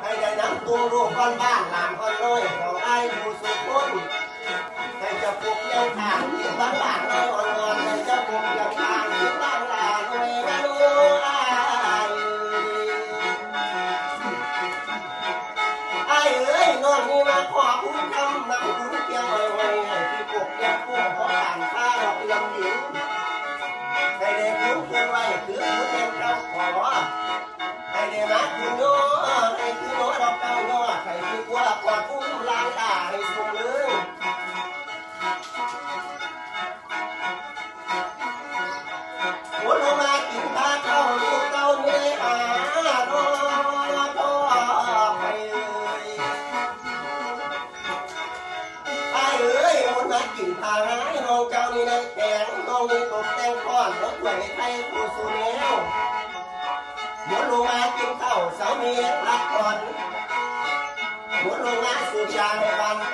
ให้ได้น้ำตัวลูกก้อนบ้านหลานก้อนน้อยของไอ้ผู้สุขคนให้จะปลุกเยังทางที่บ้านหลานน้อยอ่อนๆให้จะปลุกเยังทางที่บ้านหลานน้อยไม่รู้อ้ายอ้เอ้ยนองนี่มาขอคุณคำนำคุณเพียงไว้ไว้ให้ที่ปลุกเยังปลุกขออ่านข้าดอกลำหญิงให้ได้คุณเพียงไว้คือคุณเป็นเจ้าขอ กินตาร้ายเฮเก่านี่ได้แกงเฮานี่ตกแต่งก้อนรถไหวไทยกูสูเนวหมุนลงมากินข้าวสามีพักก่อนหมุนลงมาสู่ชาในวัน